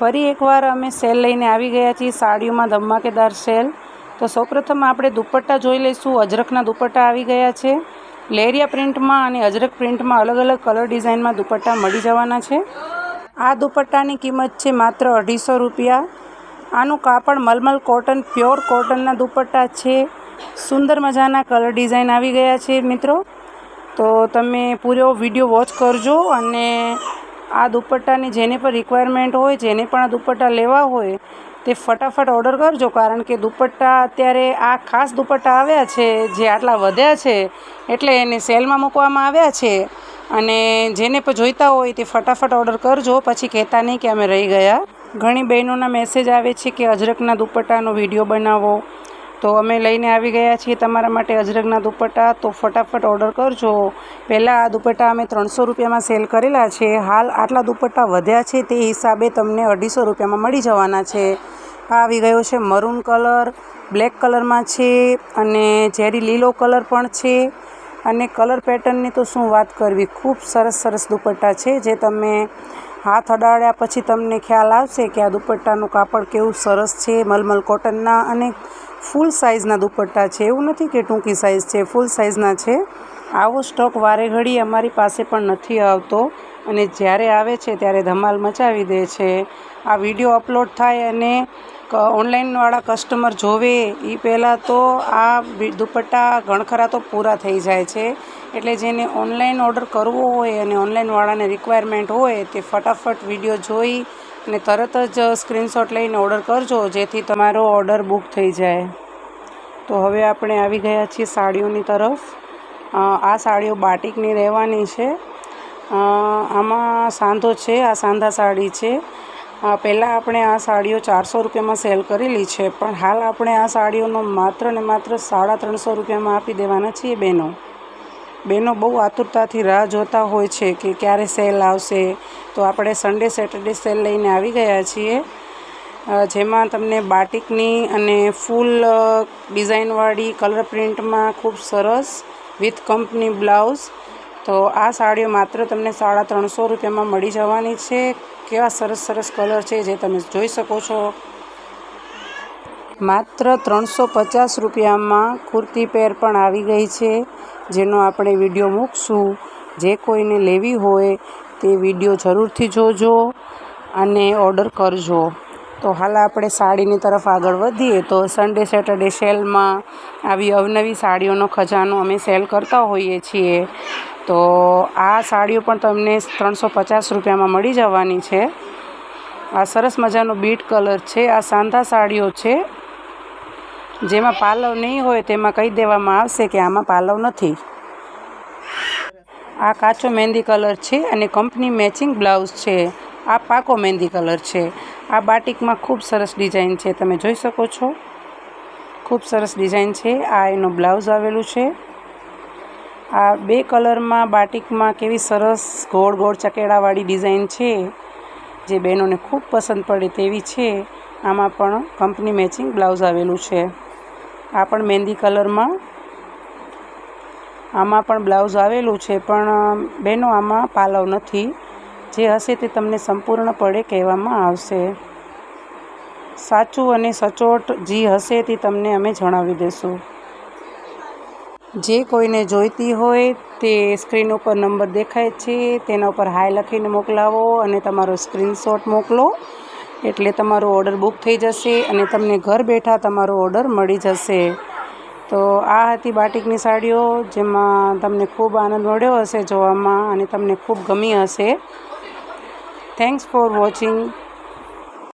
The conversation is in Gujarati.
ફરી એકવાર અમે સેલ લઈને આવી ગયા છીએ સાડીઓમાં ધમાકેદાર સેલ. તો સૌપ્રથમ આપણે દુપટ્ટા જોઈ લઈશું. અજરકના દુપટ્ટા આવી ગયા છે. લેરિયા પ્રિન્ટમાં અને અજરક પ્રિન્ટમાં અલગ અલગ કલર ડિઝાઇનમાં દુપટ્ટા મળી જવાના છે. આ દુપટ્ટાની કિંમત છે માત્ર અઢીસો રૂપિયા. આનું કાપડ મલમલ કોટન, પ્યોર કોટનના દુપટ્ટા છે. સુંદર મજાના કલર ડિઝાઇન આવી ગયા છે મિત્રો. તો તમે પૂરો વીડિયો વોચ કરજો અને આ દુપટ્ટાની જેને પણ રિક્વાયરમેન્ટ હોય, જેને પણ આ દુપટ્ટા લેવા હોય, તે ફટાફટ ઓર્ડર કરજો. કારણ કે દુપટ્ટા અત્યારે આ ખાસ દુપટ્ટા આવ્યા છે, જે આટલા વધ્યા છે, એટલે એને સેલમાં મૂકવામાં આવ્યા છે. અને જેને પણ જોઈતા હોય તે ફટાફટ ઓર્ડર કરજો. પછી કહેતા નહીં કે અમે રહી ગયા. ઘણી બહેનોના મેસેજ આવે છે કે અજરકના દુપટ્ટાનો વીડિયો બનાવો. તો અમે લઈને આવી ગયા છીએ તમારા માટે અજરકના દુપટ્ટા. તો ફટાફટ ઓર્ડર કરજો. પહેલાં આ દુપટ્ટા અમે ત્રણસો રૂપિયામાં સેલ કરેલા છે. હાલ આટલા દુપટ્ટા વધ્યા છે તે હિસાબે તમને અઢીસો રૂપિયામાં મળી જવાના છે. આ આવી ગયો છે મરૂન કલર, બ્લેક કલરમાં છે અને ઝેરી લીલો કલર પણ છે. અને કલર પેટર્નની તો શું વાત કરવી, ખૂબ સરસ સરસ દુપટ્ટા છે જે તમે હાથ અડાડ્યા પછી તમને ખ્યાલ આવશે કે આ દુપટ્ટાનું કાપડ કેવું સરસ છે, મલમલ કોટનના અને ફૂલ સાઇઝના દુપટ્ટા છે? એવું નથી કે ટૂંકી સાઇઝ છે, ફૂલ સાઇઝના છે? આવો સ્ટોક વારે ઘડી અમારી પાસે પણ નથી આવતો અને જ્યારે આવે છે ત્યારે ધમાલ મચાવી દે છે. આ વીડિયો અપલોડ થાય અને ઓનલાઈનવાળા કસ્ટમર જોવે એ પહેલાં તો આ દુપટ્ટા ઘણખરા તો પૂરા થઈ જાય છે. એટલે જેને ઓનલાઈન ઓર્ડર કરવો હોય અને ઓનલાઈનવાળાને રિક્વાયરમેન્ટ હોય તે ફટાફટ વીડિયો જોઈ અને તરત જ સ્ક્રીનશોટ લઈને ઓર્ડર કરજો, જેથી તમારો ઓર્ડર બુક થઈ જાય. તો હવે આપણે આવી ગયા છીએ સાડીઓની તરફ. આ સાડીઓ બાટિકની રહેવાની છે. આમાં સાંધો છે, આ સાંધા સાડી છે. પહેલાં આપણે આ સાડીઓ ચારસો રૂપિયામાં સેલ કરેલી છે, પણ હાલ આપણે આ સાડીઓનો માત્ર ને માત્ર સાડા ત્રણસો રૂપિયામાં આપી દેવાના છીએ બહેનો બહેનો બહુ આતુરતાથી રાહ જોતા હોય છે કે ક્યારે સેલ આવશે. તો આપણે સન્ડે સેટરડે સેલ લઈને આવી ગયા છીએ. જેમાં તમને બાટિકની અને ફૂલ ડિઝાઇનવાળી કલર પ્રિન્ટમાં ખૂબ સરસ વિથ કંપની બ્લાઉઝ. તો આ સાડીઓ માત્ર તમને સાડા ત્રણસો રૂપિયામાં મળી જવાની છે. કેવા સરસ સરસ કલર છે જે તમે જોઈ શકો છો. માત્ર ત્રણસો પચાસ રૂપિયામાં કુર્તી પેર પણ આવી ગઈ છે, જેનો આપણે વીડિયો મૂકશું. જે કોઈને લેવી હોય તે વીડિયો જરૂરથી જોજો અને ઓર્ડર કરજો. તો હાલ આપણે સાડીની તરફ આગળ વધીએ. તો સન્ડે સેટરડે સેલમાં આવી અવનવી સાડીઓનો ખજાનો અમે સેલ કરતા હોઈએ છીએ. તો આ સાડીઓ પણ તમને ત્રણસો પચાસ રૂપિયામાં મળી જવાની છે. આ સરસ મજાનો બીટ કલર છે. આ સાંધા સાડીઓ છે. જેમાં પાલવ નહીં હોય તેમાં કહી દેવામાં આવશે કે આમાં પાલવ નથી. આ કાચો મહેંદી કલર છે અને કંપની મેચિંગ બ્લાઉઝ છે. આ પાકો મહેંદી કલર છે. આ બાટિકમાં ખૂબ સરસ ડિઝાઇન છે. તમે જોઈ શકો છો. ખૂબ સરસ ડિઝાઇન છે. આ એનો બ્લાઉઝ આવેલું છે. આ બે કલરમાં બાટિકમાં કેવી સરસ ગોળ ગોળ ચકેડાવાળી ડિઝાઇન છે. જે બહેનોને ખૂબ પસંદ પડે તેવી છે. આમાં પણ કંપની મેચિંગ બ્લાઉઝ આવેલું છે. આ પણ મહેંદી કલરમાં. આમાં પણ બ્લાઉઝ આવેલું છે, પણ બહેનો આમાં પાલવ નથી. જે હશે તે તમને સંપૂર્ણપણે કહેવામાં આવશે. સાચું અને સચોટ જે હશે તે તમને અમે જણાવી દઈશું જે કોઈને જોઈતી હોય તે સ્ક્રીન ઉપર નંબર દેખાય છે, તેના ઉપર હાય લખીને મોકલાવો અને તમારો સ્ક્રીનશોટ મોકલો. એટલે તમારો ઓર્ડર બુક થઈ જશે અને તમને ઘર બેઠા તમારો ઓર્ડર મળી જશે. તો આ હતી બાટિકની સાડીઓ જેમાં તમને ખૂબ આનંદ મળ્યો હશે જોવામાં અને તમને ખૂબ ગમી હશે. Thanks for watching